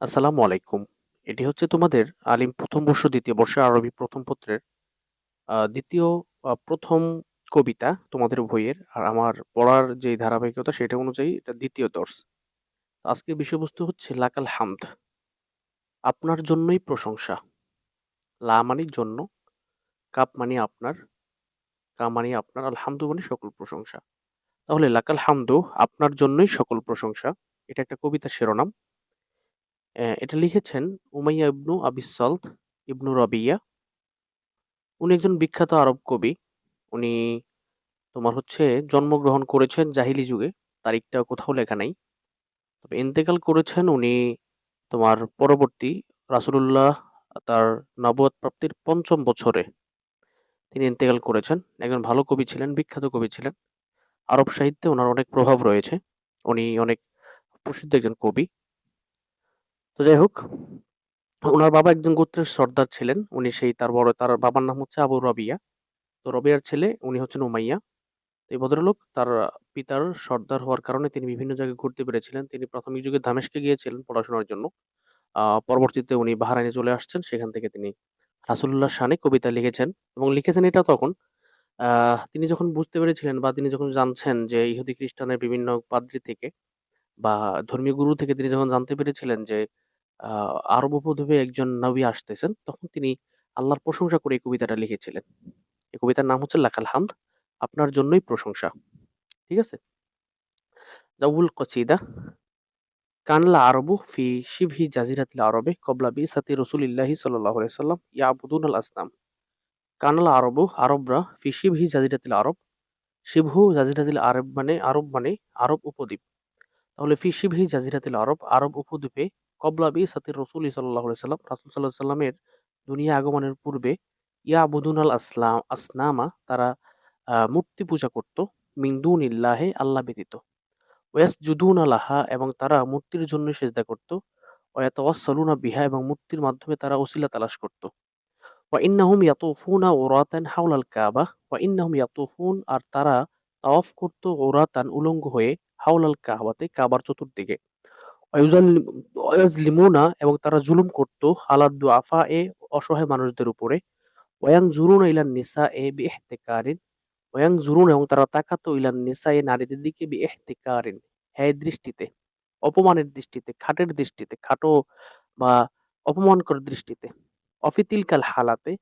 আসসালামু আলাইকুম। এটি হচ্ছে তোমাদের আলিম প্রথম বর্ষ ২য় বর্ষের আরবি প্রথম পত্রের দ্বিতীয় প্রথম কবিতা তোমাদের বইয়ের। আর আমার পড়ার যেই ধারাবাহিকতা সেটা অনুযায়ী এটা দ্বিতীয় দর্শ আজকের বিষয়বস্তু হচ্ছে লাকাল হামদ। আপনার জন্যই প্রশংসা। লা মানে জন্য, কাপ মানে আপনার, কা মানে আপনার, আল হামদু মানে সকল প্রশংসা। তাহলে লাকাল হামদু আপনার জন্যই সকল প্রশংসা। এটা একটা কবিতার শিরোনাম। এটা লিখেছেন উমাইয়া ইবনু আবি ইবনু রাবিয়া। উনি একজন বিখ্যাত আরব কবি। উনি তোমার হচ্ছে জন্মগ্রহণ করেছেন জাহিলি যুগে। তারিখটা কোথাও লেখা নাই। তবে ইন্তেকাল করেছেন উনি তোমার পরবর্তী রাসূলুল্লাহ তার নবুয়ত প্রাপ্তির ৫ম বছরে তিনি ইন্তেকাল করেছেন। একজন ভালো কবি ছিলেন, বিখ্যাত কবি ছিলেন। আরব সাহিত্যে উনার অনেক প্রভাব রয়েছে। উনি অনেক প্রসিদ্ধ একজন কবি। তো যাই হোক, ওনার বাবা একজন গোত্রের সর্দার ছিলেন। উনি সেই তার বড় তার বাবার নাম হচ্ছে আবু রবিয়া তো রবিয়ার ছেলে উনি হচ্ছেন উমাইয়া। এই ভদ্রলোক তার পিতার সর্দার হওয়ার কারণে তিনি বিভিন্ন জায়গায় ঘুরতে পেরেছিলেন। তিনি প্রাথমিক যুগে দামেস্কে গিয়েছিলেন পড়াশোনার জন্য। পরবর্তীতে উনি বাহরাইনে চলে আসছেন। সেখান থেকে তিনি রাসূলুল্লাহর শানে কবিতা লিখেছেন এবং লিখেছেন এটা তখন তিনি যখন বুঝতে পেরেছিলেন বা তিনি যখন জানছেন যে ইহুদি খ্রিস্টানের বিভিন্ন পাদ্রী থেকে বা ধর্মীয় গুরু থেকে তিনি যখন জানতে পেরেছিলেন যে আরব উপদ্বীপে একজন নবী আসতেছেন, তখন তিনি আল্লাহর প্রশংসা করে এই কবিতাটা লিখেছিলেন। এই কবিতার নাম হচ্ছে লাকাল হামদ। আপনার জন্যই প্রশংসা। ঠিক আছে? জাউল কসিদা কানাল আরবু ফি শিবহি জাজিরাতিল আরবে কবলা বিসাতি রাসূলিল্লাহি সাল্লাল্লাহু আলাইহি ওয়াসাল্লাম ইয়াবুদুনাল আসনাম। কানাল আরবু আরবরা ফি শিবহি জাজিরাতিল আরব শিবহু জাজিরাতিল আরব মানে আরব মানে আরব উপদ্বীপ। তাহলে ফি শিবহি জাজিরাতিল আরব আরব উপদ্বীপে কবলা বিসাতির রাসূলি সাল্লাল্লাহু আলাইহি ওয়াসাল্লাম রাসূল আলাইহি সাল্লামের দুনিয়া আগমনের পূর্বে ইয়াবুদুনাল আসলাম, আসনামা তারা মূর্তি পূজা করত, মিন দুনিল্লাহি আল্লাহ ব্যতীত। ওয়াসজুদুনা লাহা এবং তারা মূর্তির জন্য সেজদা করত। ওয়াতাওয়াসসালুনা বিহা এবং মূর্তির মাধ্যমে তারা ওসিলা তালাশ করত। ওয়া ইন্নাহুম ইয়াতুফুনা উরাতান হাওলাল কাবা, ওয়া ইন্নাহুম ইয়াতুফুন আর তারা তাওয়াফ করত ওরাতান উলঙ্গ হয়ে হাওলাল কাবাতে, কাবার চতুর্দিকে। ওয়ায়াজলিমুনা এবং তারা জুলুম করত আলাদ দুআফা এ অসহায় মানুষদের উপরে। ওয়ায়ানজুরুনা ইলান নিসাএ বিইহতিকারিন ওয়ায়ানজুরুন এবং তারা তাকাত ইলান নিসা এ নারীদের দিকে বিইহতিকারিন হ্যায় দৃষ্টিতে, অপমানের দৃষ্টিতে, খাটের দৃষ্টিতে, খাটো বা অপমানকর দৃষ্টিতে। অফি তিলকাল হালাতে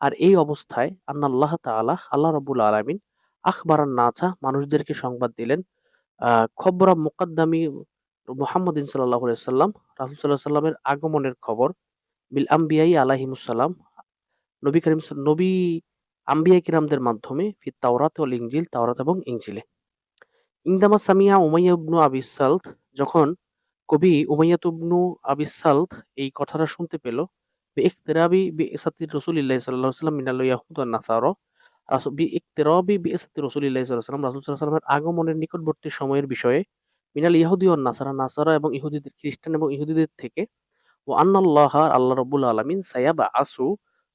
আর এই অবস্থায় আন্নাল্লাহ তাআলা আল্লাহ রাব্বুল আলামিন আখবারান নাসা মানুষদেরকে সংবাদ দিলেন খবরা মুকাদ্দামি মুহাম্মাদিন সাল্লাল্লাহু আলাইহি ওয়াসাল্লাম, রাসূল সাল্লাল্লাহু আলাইহি আগমনের খবর, বিল আম্বিয়াই আলাইহিমুস সালাম নবী করিম নবী আম্বিয়া কিরামদের মাধ্যমে ফি তাওরাত ওয়াল ইনজিল, তাওরাত এবং ইনজিলে। ইনদামা সামিয়া উমাইয়া ইবনু আবি সালত যখন কবি উমাইয়াত ইবনু আবি সালত এই কথাটা শুনতে পেল, বিইকতিরাবি বিইসাতি রাসূলিল্লাহি সাল্লাল্লাহু আলাইহি ওয়াসাল্লাম মিনাল ইয়াহুদ নাসারা, রাসূল, বিইকতিরাবি বিইসাতি রাসূলিল্লাহি সাল্লাল্লাহু আলাইহি ওয়াসাল্লাম রাসূল সাল্লাল্লাহু আলাইহি ওয়াসাল্লামের আগমনের নিকটবর্তী সময়ের বিষয়ে মিনাল ইয়াহুদি ও নাসারা নাসারা এবং ইহুদিদের, খ্রিস্টান এবং ইহুদিদের থেকে, ও আন্নাল্লাহা আল্লাহ রাব্বুল আলামিন সায়াবআসু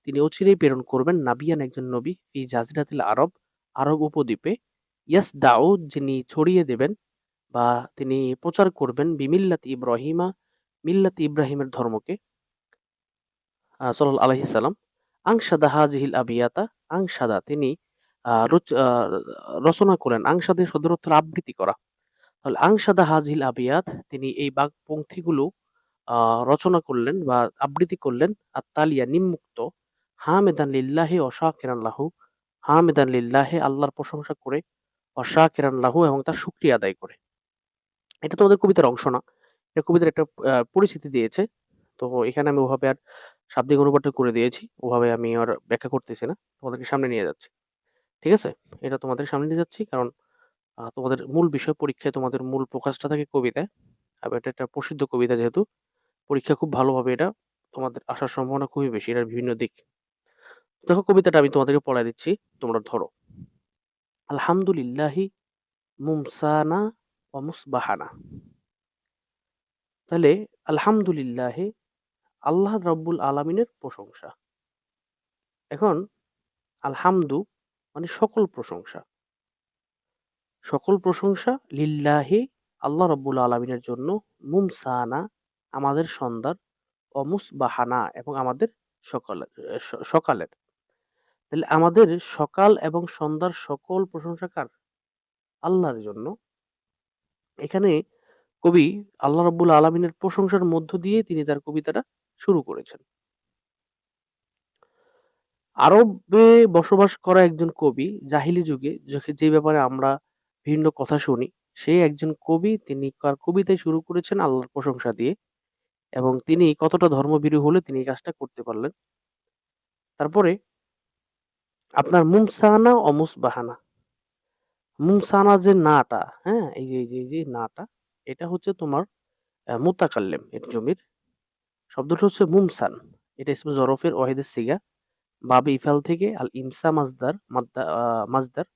তিনি অচিরেই প্রেরণ করবেন নাবিয়ান একজন নবী ফি জাজিরাতিল আরব আরব উপদ্বীপে। ইয়াসদাউ, যিনি ছড়িয়ে দেবেন বা তিনি প্রচার করবেন বিমিল্লাতি ইব্রাহিমা, মিল্লাতি ইব্রাহিমের ধর্মকে। আ সাল্লাল্লাহু আলাইহি সাল্লাম। আংশাদা হাযিহিল আবিয়াতা, আংশাদা, তিনি রচনা করেন। আংশাদের সদর আবৃত্তি করা। তাহলে আংশাদা হাজিল আবিয়াত, তিনি এই বাক পংক্তিগুলো রচনা করলেন বা আবৃত্তি করলেন, আত-তালিয়া নিম্মুক্ত, হামেদান লিল্লাহি ওয়া শাকিরান লাহু, হামেদান লিল্লাহে আল্লাহর প্রশংসা করে, ওয়া শাকিরান লাহু এবং তার শুকরিয়া আদায় করে। এটা তোমাদের কবিতার অংশ না। এটা কবিতার একটা পরিচিতি দিয়েছে। তো এখানে আমি ওভাবে আর শাব্দিক অনুবাদটা করে দিয়েছি। ওভাবে আমি আর ব্যাখ্যা করতেছি না। তোমাদেরকে সামনে নিয়ে যাচ্ছি। ঠিক আছে? এটা তোমাদের সামনে নিয়ে যাচ্ছি, কারণ তোমাদের মূল বিষয় পরীক্ষায় তোমাদের মূল ফোকাসটা থাকে কবিতায়। এটা একটা প্রসিদ্ধ কবিতা যেহেতু, পরীক্ষা খুব ভালোভাবে এটা তোমাদের আসার সম্ভাবনা খুবই বেশি। এটার বিভিন্ন দিক। দেখো কবিতাটা আমি তোমাদেরকে পড়ায় দিচ্ছি। তোমরা ধরো। আলহামদুলিল্লাহি মুমসানা ওয়া মুসবাহানা। তাহলে আলহামদুলিল্লাহি আল্লাহ রাব্বুল আলামিনের প্রশংসা। এখন আলহামদু মানে সকল প্রশংসা। সকল প্রশংসা লিল্লাহি, আল্লাহ রাব্বুল আলামিনের জন্য মুমসানা, আমাদের সন্ধ্যার ও মুসবাহানা এবং আমাদের সকালের সকালের। তাহলে আমাদের সকাল এবং সন্ধ্যার সকল প্রশংসাকার আল্লাহর জন্য। এখানে কবি আল্লাহ রাব্বুল আলমিনের প্রশংসার মধ্য দিয়ে তিনি তার কবিতাটা শুরু করেছেন। আরবে বসবাস করা একজন কবি জাহিলি যুগে যে ব্যাপারে আমরা বিভিন্ন কথা শুনি। সে একজন কবি, তিনি তার কবিতায় শুরু করেছেন আল্লাহর প্রশংসা দিয়ে এবং তিনি কতটা ধর্মভীরু হলে তিনি এই কাজটা করতে পারলেন। তারপরে আপনার মুমসানা ও মুসবাহানা। মুমসানা যে নাটা হ্যাঁ এই যে এই যে এই যে নাটা, এটা হচ্ছে তোমার মুতাকাল্লেম এর জমির। শব্দটা হচ্ছে মুমসান। এটা ইসমে জরফের ওয়াহিদের সিগা। বাব ইফাল থেকে আল ইমসা মাজদার মাজদার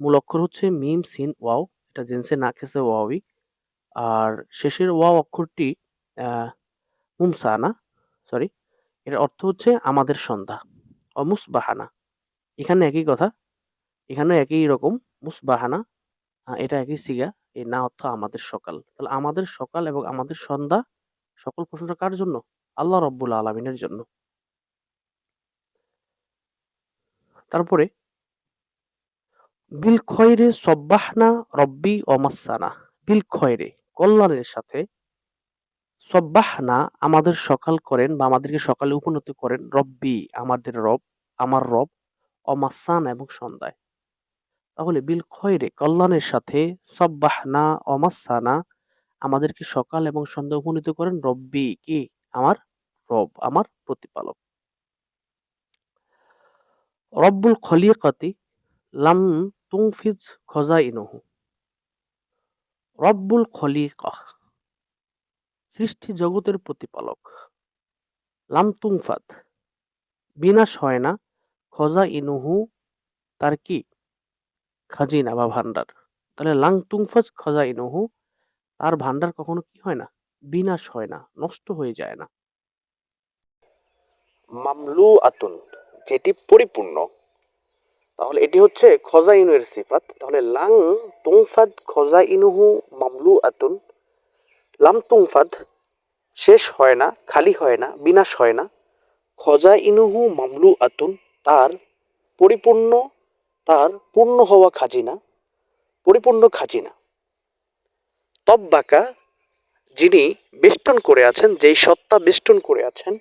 মূল অক্ষর হচ্ছে মিম সিন ওয়াও, এটা জেন্সে না খেসে ওয়াওই। আর শেষের ওয়াও অক্ষরটি মুমসানা সরি এর অর্থ হচ্ছে আমাদের সন্ধ্যা অমুসবাহানা এখানে একই কথা এখানে একই রকম, মুসবাহানা এটা একই সিগা এই না অর্থ আমাদের সকাল। তাহলে আমাদের সকাল এবং আমাদের সন্ধ্যা সকল প্রশংসা কার জন্য? আল্লাহ রব্বুল আলমিনের জন্য। তারপরে বিল খয়রে সব্বাহনা রব্বি অমাসানা বিল খয়রে, কল্যাণের সাথে সব্বাহনা আমাদের সকাল করেন বা আমাদেরকে সকালে উপনীত করেন রব্বি, আমাদের রব, আমার রব অমাসান এবং সন্ধ্যায়। তাহলে বিল খয়রে, কল্যাণের সাথে সব্বাহনা অমাসানা আমাদেরকে সকাল এবং সন্ধ্যা উপনীত করেন রব্বি কি? আমার রব, আমার প্রতিপালক। রব্বুল খলিকাতি লাম তুংফিজ খজাইনহু। রব্বুল খলিকা, সৃষ্টি জগতের প্রতিপালক। লাম তুংফাদ বিনাশ হয় না খজা ইনুহু তার কি? খাজিনা বা ভান্ডার তাহলে লাং তুংফাজ খজা ইনুহু তার ভান্ডার কখনো কি হয় না? বিনাশ হয় না নষ্ট হয়ে যায় না। মামলু আতুন যেটি পরিপূর্ণ তাহলে এটি হচ্ছে খজা ইনুয়ের সিফাত। তাহলে লাং তুংফাদ খজা ইনুহু মামলু আতুন লাম তুংফাদ শেষ হয় না, খালি হয় না, বিনাশ হয় না। খজা ইনুহু মামলু আতুন তার পরিপূর্ণ, তার পূর্ণ হওয়া খাজিনা, পরিপূর্ণ খাজিনা। তব্বাকা, যিনি বেষ্টন করে আছেন, যেই সত্তা বেষ্টন করে আছেন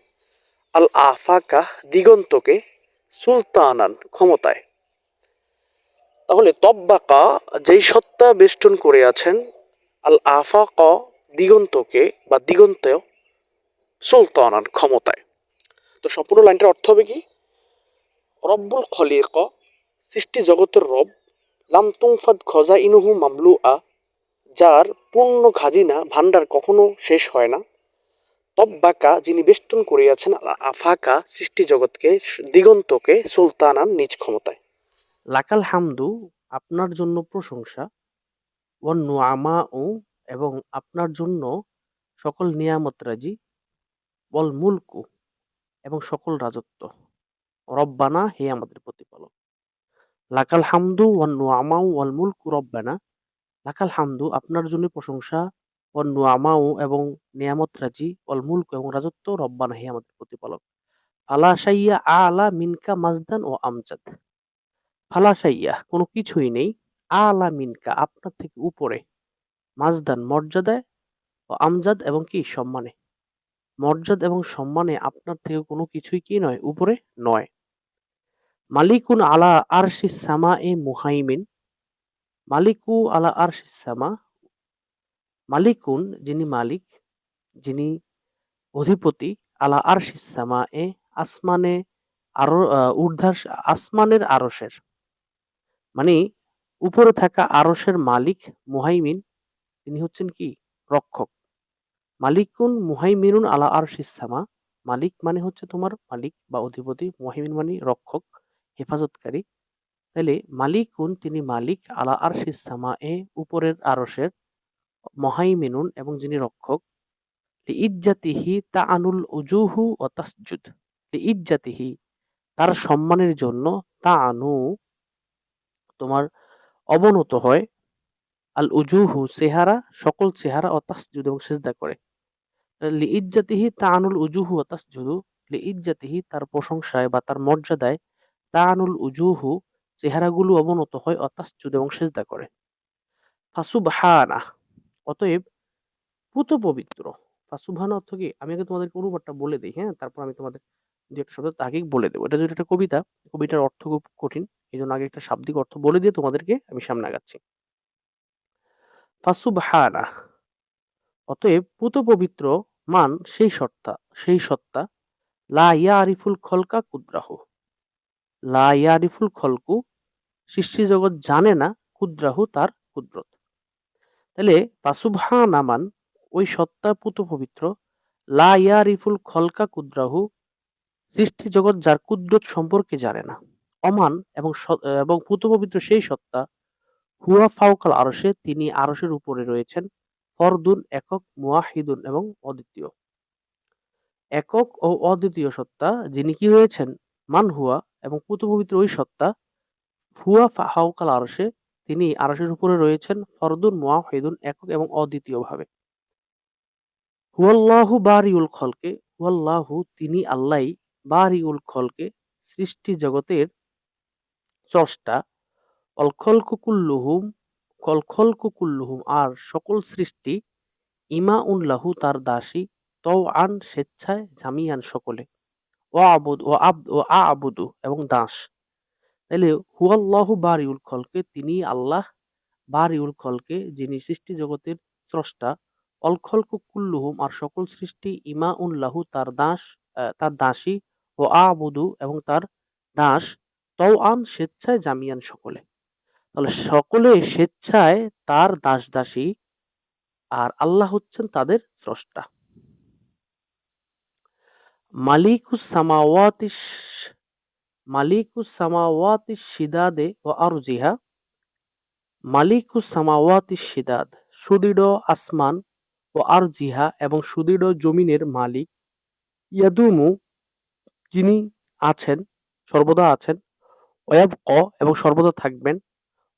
আল আফাকা দিগন্তকে সুলতানান ক্ষমতায়। তাহলে তব্বাকা যেই সত্তা বেষ্টন করে আছেন, আল আফাক, দিগন্তকে বা দিগন্ত সুলতানান ক্ষমতায়। তো সম্পূর্ণ লাইনটার অর্থ হবে কি? রব্বুল খলিক, সৃষ্টি জগতের রব, লাম তুংফাদ খজা ইনুহু মামলু আ যার পূর্ণ খাজিনা ভান্ডার কখনো শেষ হয় না। তব্বাকা যিনি বেষ্টন করিয়াছেন আফাকা সৃষ্টি জগৎকে, দিগন্তকে সুলতানান নিজ ক্ষমতায়। লাকাল হামদু আপনার জন্য প্রশংসা। ওয়ান নোয়ামা ও এবং আপনার জন্য সকল নিয়ামত রাজি। মুলকু এবং সকল রাজত্ব। রব্বানা হে আমাদের প্রতিপালক। লাকাল হামদু ওয়ান নোয়ামা ওয়াল মুলকু রব্বানা। লাকাল হামদু আপনার জন্য প্রশংসা। ওয়ান নোয়ামাউ এবং নিয়ামত রাজি। ওয়াল মুলক এবং রাজত্ব রব্বানা হে আমাদের প্রতিপালক। ফালা সাইয়া আলা মিনকা মাজদান ও আমজাদ। ফালা সাইয়া কোনো কিছুই নেই। আলা মিনকা আপনার থেকে উপরে। মাজদান, মর্যাদায় ও আমজাদ এবং কি? সম্মানে। মর্যাদ এবং সম্মানে আপনার থেকে কোনো কিছুই কি নয়? উপরে নয়। মালিকুন আলা আরশি সামা এ মুহাইমিন। মালিকু আলা আরশি সামা। মালিকুন, যিনি মালিক, যিনি অধিপতি, আলা আরশি সামা এ আসমানে আরও ঊর্ধ্বাস, আসমানের আরসের মানে উপরে থাকা আরসের মালিক মুহাইমিন, তিনি হচ্ছেন কি? রক্ষক। মালিকুন মুহাইমিনুন আলা আরশিস সামা। মালিক মানে হচ্ছে তোমার মালিক বা অধিপতি, মুহাইমিন মানে রক্ষক, হেফাজতকারী। তাহলে মালিকুন, তিনি মালিক আলা আরশিস সামা এ উপরের আরশের মহাইমিনুন এবং যিনি রক্ষক। ইজ্জাতিহি তা আনুল উজুহু ও ইজ্জাতিহি তার সম্মানের জন্য তা আনু তোমার অবনত হয় আল উজুহু চেহারা সকল চেহারা ও তাসজুদ এবং সেজদা করে লিইজ্জাতিহি তাআনুল উজুহু ওয়া তাসজুদু লিইজ্জাতিহি তার প্রশংসায় বা তার মর্যাদায় তাআনুল উজুহু চেহারাগুলো অবনত হয় ও তাসজুদ এবং সেজদা করে। ফাসুবহানাহ অতএব পুত পবিত্র। ফাসুবহানা অর্থ কি? আমি আগে তোমাদেরকে অনুবাদটা বলে দেই, হ্যাঁ? তারপর আমি তোমাদের ২-১ টা শব্দ তাগিদ বলে দেব। এটা যেহেতু একটা কবিতা, কবিতার অর্থ খুব কঠিন। এজন্য আগে একটা শাব্দিক অর্থ বলে দিয়ে তোমাদেরকে আমি সামনে আগাচ্ছি। ফাসুবহানাহ অতএব পুত পবিত্র মান সেই সত্তা সেই সত্তা লা ইয়ারিফুল খলকা কুদ্রাহু লা ইয়ারিফুল খলকু সৃষ্টি জগৎ জানে না কুদ্রাহু তার কুদরত তাহলে ফাসুবহানা মান ওই সত্তা পুত পবিত্র লা ইয়ারিফুল খলকা কুদ্রাহু সৃষ্টি জগৎ যার কুদরত সম্পর্কে জানে না। অমান এবং এবং পুত পবিত্র সেই সত্তা, হুয়া ফাউকাল আরশে তিনি আরশের উপরে রয়েছেন, ফরদুন, একক, মুয়াহিদুন এবং অদ্বিতীয়। একক ও অদ্বিতীয় সত্তা যিনি কি হয়েছেন? মান হুয়া এবং পুত পবিত্র ওই সত্তা, হুয়া ফাউকাল আরশে তিনি আরশের উপরে রয়েছেন, ফরদুন, মুয়াহিদুন, একক এবং অদ্বিতীয় ভাবে হুয়াল্লাহু বারিউল খলকে, হুয়াল্লাহু তিনি আল্লাহ বারিউল খলকে সৃষ্টি জগতের স্রষ্টা অল খলকু কুল্লুহুম, কল খলকু কুল্লুহুম, আর সকল সৃষ্টি ইমা উল্লাহু তার দাসী তও আন স্বেচ্ছায় জামিয়ান সকলে। ও আবুদ, ও আব, ও আ আবুদু এবং দাস। তাইলে হুয়াল্লাহু বারিউল খলকে, তিনি আল্লাহ বারিউল খলকে, যিনি সৃষ্টি জগতের স্রষ্টা কুল্লুহুম, আর সকল সৃষ্টি ইমা উল্লাহু তার দাস তার দাসী ও আবুদু এবং তার দাস তও আন স্বেচ্ছায় জামিয়ান সকলে। তাহলে সকলে স্বেচ্ছায় তার দাস দাসী আর আল্লাহ হচ্ছেন তাদের স্রষ্টা। মালিকুস সামাওয়াতিস মালিকুস সামাওয়াতিস শিদাদে ও আরজিহা। মালিকুস সামাওয়াতিস শিদাদ, সুদৃঢ় আসমান ও আরজিহা এবং সুদৃঢ় জমিনের মালিক। ইয়াদুমু যিনি আছেন, সর্বদা আছেন ওয়াব ক এবং সর্বদা থাকবেন,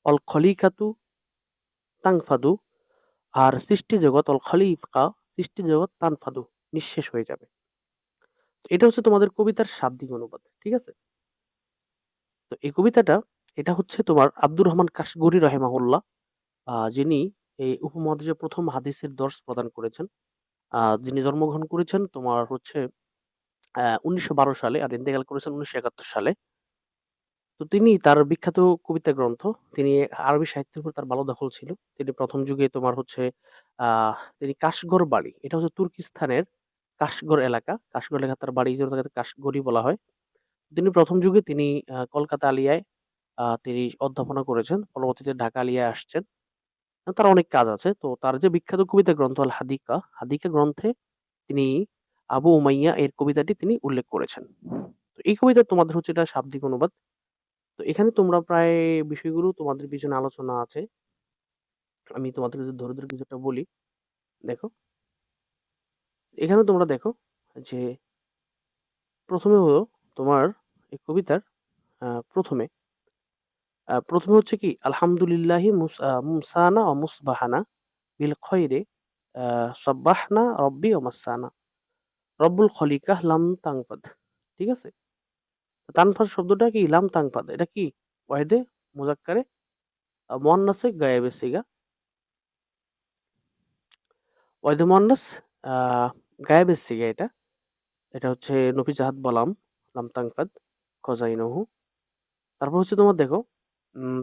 অল খলিকাতু তাংফাদু আর সৃষ্টি জগৎ, অল খলিফা, সৃষ্টি জগৎ তানফাদু, নিঃশেষ হয়ে যাবে। এটা হচ্ছে তোমাদের কবিতার শাব্দিক অনুবাদ, ঠিক আছে? তো এই কবিতাটা, এটা হচ্ছে তোমার আব্দুর রহমান কাশগরি রহেমাহুল্লাহ যিনি এই উপমহাদেশে প্রথম হাদিসের দর্শ প্রদান করেছেন। যিনি জন্মগ্রহণ করেছেন, তোমার হচ্ছে আহ উনিশশো বারো সালে আর ইন্তেকাল করেছেন উনিশশো একাত্তর সালে। তো তিনি তার বিখ্যাত কবিতা গ্রন্থ, তিনি আরবি সাহিত্যের উপর তার ভালো দখল ছিল। তিনি প্রথম যুগে তোমার হচ্ছে আহ তিনি কাশগর বাড়ি, এটা হচ্ছে তুর্কিস্তানের কাশগর এলাকা। কাশগর এলাকা তার বাড়ি তাকে কাশগরি বলা হয়। তিনি প্রথম যুগে তিনি কলকাতা আলিয়ায় তিনি অধ্যাপনা করেছেন, পরবর্তীতে ঢাকা আলিয়ায় আসছেন। তার অনেক কাজ আছে। তো তার যে বিখ্যাত কবিতা গ্রন্থ আল হাদিকা হাদিকা গ্রন্থে তিনি আবু উমাইয়া এর কবিতাটি তিনি উল্লেখ করেছেন। তো এই কবিতা তোমাদের হচ্ছে এটা শাব্দিক অনুবাদ। তো এখানে তোমরা প্রায় বিষয়গুলো তোমাদের পিছনে আলোচনা আছে। আমি তোমাদের যদি ধরে ধরে কিছুটা বলি, দেখো। এখানে তোমরা দেখো যে প্রথমে হলো তোমার এই কবিতার প্রথমে। প্রথমে হচ্ছে কি, আলহামদুলিল্লাহি মুসানা ও মুসবাহানা বিল খয়রে সব্বাহনা রব্বি ও মাসানা। রব্বুল খলিকাহ লাম তাংপাদ। ঠিক আছে? তানফাদ শব্দটা কি? লাম তাংপাদ। এটা কি? ওয়াহিদে? মুজাক্কারে? মুয়ান্নাসে? গায়েবে সিগা। ওয়াহিদে মুয়ান্নাস? গায়েবে সিগা এটা। এটা হচ্ছে নফি জাহাদ বলাম, লাম তাংপাদ, খজাইনহু। তারপর হচ্ছে তোমার দেখো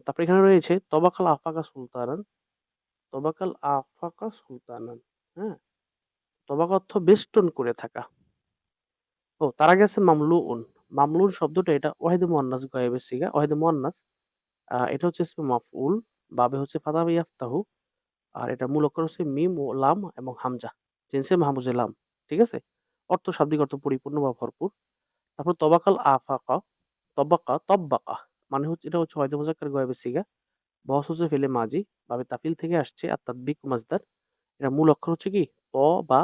তারপর এখানে রয়েছে, তবাকাল আফাকা সুলতানান। তবাকাল আফাকা সুলতানান হ্যাঁ? তবাকা অর্থ বেষ্টন করে থাকা। ও, তার আগে আছে মামলুউন। মামলুন শব্দটা এটা ওয়াহিদে মুয়ান্নাস গায়েবে সিগা ওয়াহিদে মুয়ান্নাস এটা হচ্ছে ইসমে মাফউল বাবে হচ্ছে ফাতাহ ইয়াফতাহু, আর এটা মূল অক্ষর হচ্ছে মিম ও লাম এবং হামজা। জিনসে মাহমুজে লাম, ঠিক আছে? অর্থ শাব্দিক অর্থ পরিপূর্ণ বা ভরপুর। তারপর তবাকাল আফাকা, তবাকা, তব্বাকা মানে হচ্ছে, এটা হচ্ছে হয়তো মুজাক্কার গয়েবে সিগা বস হচ্ছে ফেলে মাজি বাবে তাফিল থেকে আসছে আর তাদবিক মাজদার। এটা মূল অক্ষর হচ্ছে কি? ত বা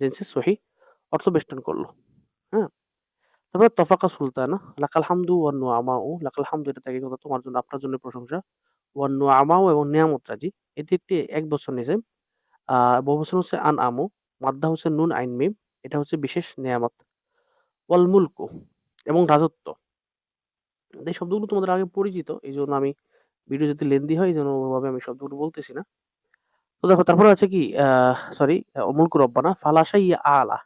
জেন্সে সহি করল। হ্যাঁ তারপর তফাকা লাকাল হামদু ওয়ান লাকাল হামদু এটা থেকে কথা তোমার জন্য, আপনার জন্য প্রশংসা। ওয়ান এবং নিয়ামত রাজি। এটি একটি এক বছর বহু বছর হচ্ছে আন আমু মাদ্দা হচ্ছে নুন আইন মিম। এটা হচ্ছে বিশেষ নেয়ামত। ওয়াল মুলকু এবং রাজত্ব। এই শব্দগুলো তোমাদের আগে পরিচিত। এই জন্য আমি ভিডিও যদি লেন্দি হয়, এই জন্য আমি শব্দগুলো বলতেছি না। তো দেখো, তারপরে আছে কি সরি মুলকু রব্বানা ফালাশা ইয়া আলা।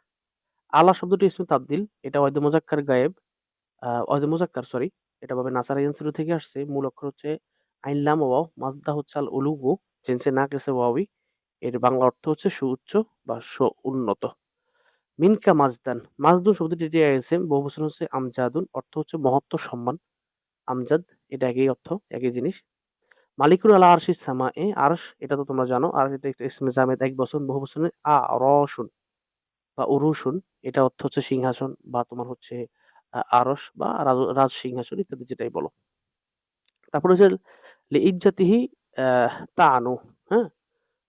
আলা শব্দটি ইসমে তাবদিল, এটা ওয়াইদ মোজাক্কার গায়েব ওয়াইদ মোজাক্কার সরি এটা ভাবে নাসারা ইয়ানসিরু থেকে আসছে। মূল অক্ষর হচ্ছে আইন লাম ওয়াও, মাজদা হচ্ছে আল উলুগু, জেনসে না কেসে ওয়াবি এর বাংলা অর্থ হচ্ছে সুউচ্চ বা সু উন্নত। মিনকা মাজদান, মাজদুন শব্দটি এটি এসে বহুবচন হচ্ছে আমজাদুন, অর্থ হচ্ছে মহত্ব, সম্মান। আমজাদ, এটা একই অর্থ, একই জিনিস। মালিকুল আলা আরশি সামা এ আরশ, এটা তো তোমরা জানো আর এটা একটা ইসমে জামেদ, এক বছর, বহু বছরের আ রশুন বা উরুশুন এটা অর্থ হচ্ছে সিংহাসন বা তোমার হচ্ছে আরস বা রাজ সিংহাসন ইত্যাদি যেটাই বলো। তারপরে হচ্ছে লি ইজ্জাতিহি তানু হ্যাঁ?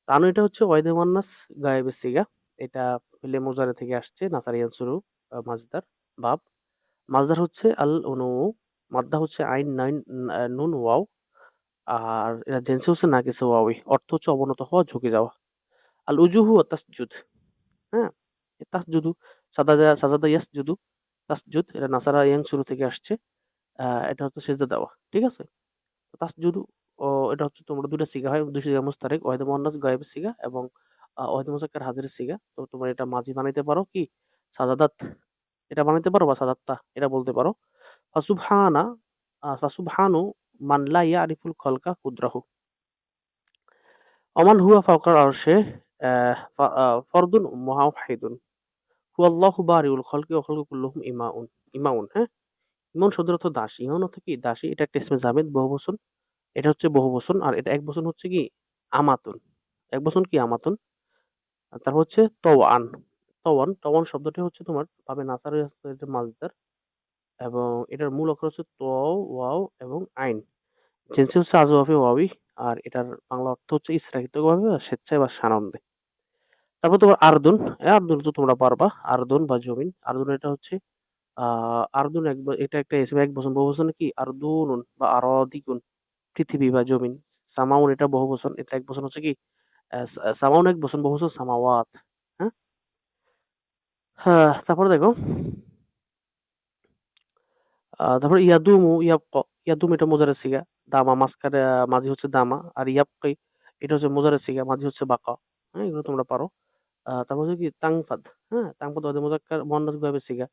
তানু এটা হচ্ছে ওয়াইদে মান্নাস গায়েবের সিগা, এটা ফেলে মোজারে থেকে আসছে নাসারিয়ান সুরু মাজদার বাব মাজদার হচ্ছে আল অনু মাদ্দা হচ্ছে আইন নাইন নুন, ওয়াও। আর এরা জেন্সি হচ্ছে না কিছু ওয়াওই অর্থ হচ্ছে অবনত হওয়া, ঝুঁকে যাওয়া। আল উজুহু তাসজুদ হ্যাঁ? তাসজুদু সাদাদা সাজাদা ইয়াসজুদু, তাসজুদ এটা নাসারা ইয়াং শুরু থেকে আসছে এটা হচ্ছে সেজদা দেওয়া, ঠিক আছে? তাসজুদু ও এটা হচ্ছে তোমরা দুটো সিগা হয় দুই সিগা মুস্তারিক, ওয়াহিদ মোহান্নাস গায়েবের সিগা এবং ওয়াহিদ মুজাক্কার হাজিরের সিগা। তো তোমরা এটা মাঝি বানাইতে পারো কি? সাজাদাত, এটা বানাইতে পারো বা সাদাত্তা, এটা বলতে পারো। ফাসুবহানা ফাসুবহানু মান লা ইয়ারিফুল খলকা কুদরাহু। অমান হুয়া ফাওকার আরশে ফরদুন মুহাহিদুন হুয়াল্লাহু বারিউল খলকি ওয়া খলকু কুল্লুহুম ইমাউন ইমাউন হ্যাঁ? ইমাউন শব্দের অর্থ দাসী। ইমাউন অর্থ কি? দাসী, এটা একটা ইসমে জামেদ বহুবচন এটা হচ্ছে বহু বহুবচন আর এটা এক বচন হচ্ছে কি? আমাতুন। এক বচন কি? আমাতুন। তারপর হচ্ছে তওয়ান। তওয়ান তওয়ান শব্দটি হচ্ছে তোমার পাবে নাসার মাজদার এবং এটার মূল অক্ষর হচ্ছে ত, ওয়াও এবং আইন। জেন্সি হচ্ছে আজওয়াফি ওয়াবি আর এটার বাংলা অর্থ হচ্ছে ইসরাহিতভাবে স্বেচ্ছায় বা সানন্দে। তারপর তোমার আরদুন আরদুন তো তোমরা পারবা, আরদুন বা জমিন। আরদুন এটা হচ্ছে আরদুন এক এটা একটা এসে এক বছর বহু বছর কি আরদুন বা আরদিকুন পৃথিবী বা জমিন। সামাউন এটা বহু বছর এটা এক বছর হচ্ছে কি? সামাউন এক বছর বহু বছর সামাওয়াত হ্যাঁ? হ্যাঁ তারপরে দেখো তারপরে ইয়াদুমু ইয়াবক ইয়াদুম এটা মোজারের সিগা। দামা, মাঝখানে মাঝি হচ্ছে দামা আর ইয়াবকাই এটা হচ্ছে মোজারের সিগা, মাঝি হচ্ছে বাকা। হ্যাঁ এগুলো তোমরা পারো। তারপর হচ্ছে কি তাংফাদ হ্যাঁ তাংফাদ মোজাক্কার মোহান্নাস গাবে সিগা?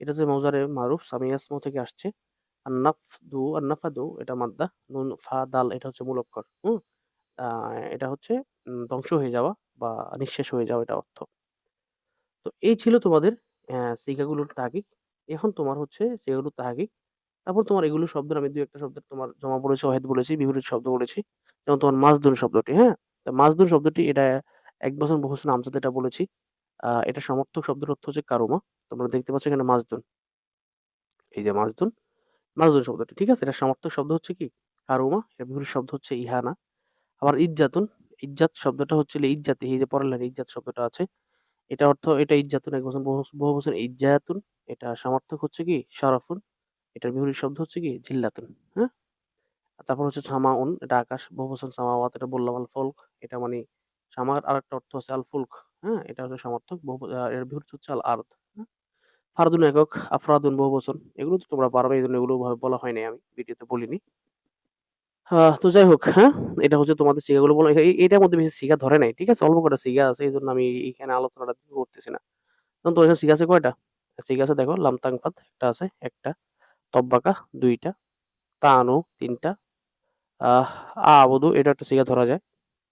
এটা হচ্ছে মৌজারে মারুফ সামিয়াসমো থেকে আসছে। আন্নাফদু, আন্নাফাদু, এটা মাদ্দা, নুন, ফা, দাল, এটা হচ্ছে মূল হুম? এটা হচ্ছে ধ্বংস হয়ে যাওয়া বা নিঃশেষ হয়ে যাওয়া, এটা অর্থ। তো এই ছিল তোমাদের সিগাগুলোর তাগিক এখন তোমার হচ্ছে সেগুলো তাহাকিক তারপর তোমার এগুলো শব্দ আমি দুই একটা শব্দ তোমার জমা পড়েছি ওয়াহিদ বলেছি, বিপরীত শব্দ বলেছি, যেমন তোমার মাজদুন শব্দটি হ্যাঁ? মাজদুন শব্দটি এটা এক বছর বহুসন আমজাদ এটা বলেছি আহ এটা সমর্থক শব্দের অর্থ হচ্ছে কারুমা, তোমরা দেখতে পাচ্ছ এখানে মাজদুন। এই যে মাজদুন মাজদুন শব্দটি, ঠিক আছে? এটা সমর্থক শব্দ হচ্ছে কি? কারুমা, এর বিপরীত শব্দ হচ্ছে ইহানা। আবার ইজ্জাতুন, ইজ্জাত শব্দটা হচ্ছে ইজ্জাত, এই যে পরের লাইনে ইজ্জাত শব্দটা আছে এটা অর্থ, এটা ইজ্জাতুন, এক বছর, বহু বছর ইজ্জাতুন, এটা সমর্থক হচ্ছে কি? শরাফুন এটার বিপরীত শব্দ হচ্ছে কি? জিল্লাতুন হ্যাঁ? তারপর হচ্ছে সামাউন, এটা আকাশ, বহু বছর সামাওয়াত, এটা বললাম আল ফলক, এটা মানে সামার, আরেকটা অর্থ হচ্ছে আল ফুলক হ্যাঁ? এটা হচ্ছে সমর্থক এর বিপরীত হচ্ছে আল আর্দ হ্যাঁ? ফারদুন একক, আফরাদুন বহু বছর, এগুলো তো তোমরা পারবে এই জন্য এগুলো ভাবে বলা হয়নি আমি ভিডিওতে বলিনি। তো যাই হোক হ্যাঁ? এটা হচ্ছে তোমাদের সিগাগুলো বলো। এটার মধ্যে বেশি সিগা ধরে নাই, ঠিক আছে? অল্প কটা সিগা আছে এই জন্য আমি এখানে আলোচনাটা করতেছি না। তখন তো এখানে সিগা আছে কয়টা? সিগা আছে দেখো লামতাং লামতাংফাত একটা আছে, একটা, তব্বাকা দুইটা, তানু তিনটা, আহ আবুদু, এটা একটা সিগা ধরা যায়।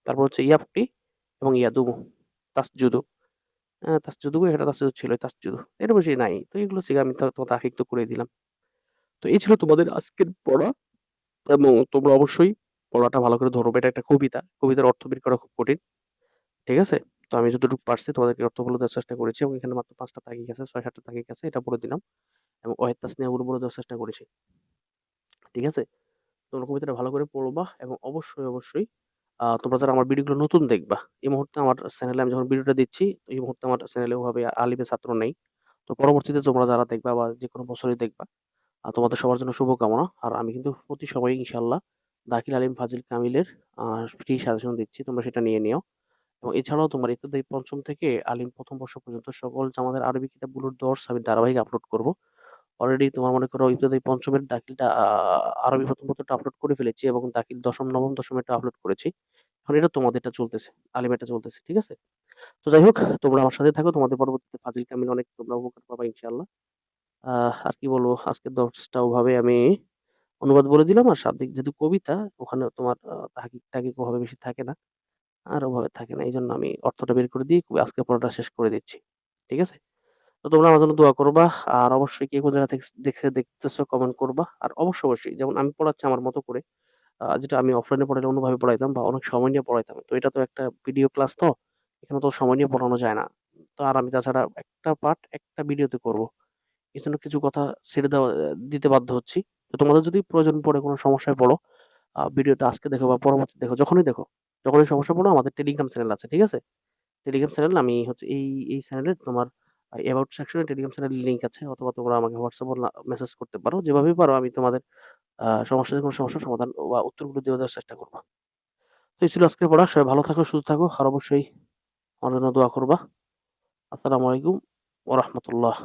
তারপর হচ্ছে ইয়াপটি এবং ইয়াদুমু তাসজুদু। হ্যাঁ তাসজুদু, এটা তাসজুদু ছিল তাসজুদু। এর বেশি নাই, তো এগুলো সিগা আমি তোমার তাহিক তো করে দিলাম। তো এই ছিল তোমাদের আজকের পড়া। এবং তোমরা অবশ্যই পড়াটা ভালো করে ধরবে এটা একটা কবিতা। কবিতার অর্থ বের করা খুব কঠিন, ঠিক আছে? তো আমি যতটুকু পারছি তোমাদেরকে অর্থ বলে দেওয়ার চেষ্টা করেছি এবং এখানে মাত্র পাঁচটা তাকিক আছে, ছয় সাতটা তাকিক আছে, এটা বলে দিলাম এবং অহেদ তাসনিয়াগুলো বলে দেওয়ার চেষ্টা করেছি, ঠিক আছে? তোমরা কবিতাটা ভালো করে পড়বা এবং অবশ্যই অবশ্যই তোমরা যারা আমার ভিডিওগুলো নতুন দেখবা, এই মুহূর্তে আমার চ্যানেলে আমি যখন ভিডিওটা দিচ্ছি এই মুহূর্তে আমার চ্যানেলে ওভাবে আলিমের ছাত্র নেই। তো পরবর্তীতে তোমরা যারা দেখবা বা যে কোনো বছরই দেখবা তোমাদের সবার জন্য শুভকামনা আর আমি কিন্তু প্রতি সবাই ইনশাল্লাহ দাখিল আলিম ফাজিল কামিলের ফ্রি সাজেশন দিচ্ছি তোমরা সেটা নিয়ে নিও এবং এছাড়াও তোমার ইবতেদায়ী পঞ্চম থেকে আলিম প্রথম বর্ষ পর্যন্ত সকল আমাদের আরবি কিতাবগুলোর দর্শ আমি ধারাবাহিক আপলোড করব। অলরেডি তোমার মনে করো ইবতেদায়ী পঞ্চমের দাখিলটা আরবি প্রথম পত্রটা আপলোড করে ফেলেছি এবং দাখিল দশম, নবম, দশম দশমেরটা আপলোড করেছি। এখন এটা তোমাদেরটা চলতেছে। আলিম আলিমেরটা চলতেছে। ঠিক আছে? তো যাই হোক তোমরা আমার সাথে থাকো। তোমাদের পরবর্তীতে ফাজিল কামিল অনেক তোমরা উপকার পাবা ইনশাআল্লাহ। আর কি বলব আজকের দশটা ওভাবে আমি অনুবাদ বলে দিলাম। আর শাব্দিক যেহেতু কবিতা ওখানে তোমার তাহকিক-টাহকিক ওভাবে বেশি থাকে না। আর ওভাবে থাকে না। এই জন্য আমি অর্থটা বের করে দিয়ে আজকে পড়াটা শেষ করে দিচ্ছি। ঠিক আছে? তো তোমরা আমার জন্য দোয়া করবা। আর অবশ্যই কে কোন জায়গা থেকে দেখে দেখতেছো কমেন্ট করবা। আর অবশ্যই, অবশ্যই যেমন আমি পড়াচ্ছি আমার মতো করে যেটা আমি অফলাইনে পড়াইলে অন্যভাবে পড়াইতাম বা অনেক সময় নিয়ে পড়াইতাম। তো এটা তো একটা ভিডিও ক্লাস তো। এখানে তো সময় নিয়ে পড়ানো যায় না। তো আর আমি তাছাড়া একটা পার্ট একটা ভিডিওতে করব। এজন্য কিছু কথা ছেড়ে দেওয়া দিতে বাধ্য হচ্ছি। তো তোমাদের যদি প্রয়োজন পড়ে কোনো সমস্যায় পড়ো, ভিডিওটা আজকে দেখো বা পরবর্তী দেখো, যখনই দেখো, যখনই সমস্যা পড়ো আমাদের টেলিগ্রাম চ্যানেল আছে। ঠিক আছে? টেলিগ্রাম চ্যানেল আমি হচ্ছে এই, এই চ্যানেলে তোমার অ্যাবাউট সেকশনে টেলিগ্রাম চ্যানেলের লিংক আছে অথবা তোমরা আমাকে এ মেসেজ করতে পারো। যেভাবেই পারো আমি তোমাদের আ সমস্যার কোনো সমস্যার সমাধান বা উত্তরগুলো দিয়ে দেওয়ার চেষ্টা করব তো এই ছিল আজকের পড়া। সবাই ভালো থাকো, সুস্থ থাকো। আর অবশ্যই আমার জন্য দোয়া করবা। আসসালামু আলাইকুম ওয়া রাহমাতুল্লাহ।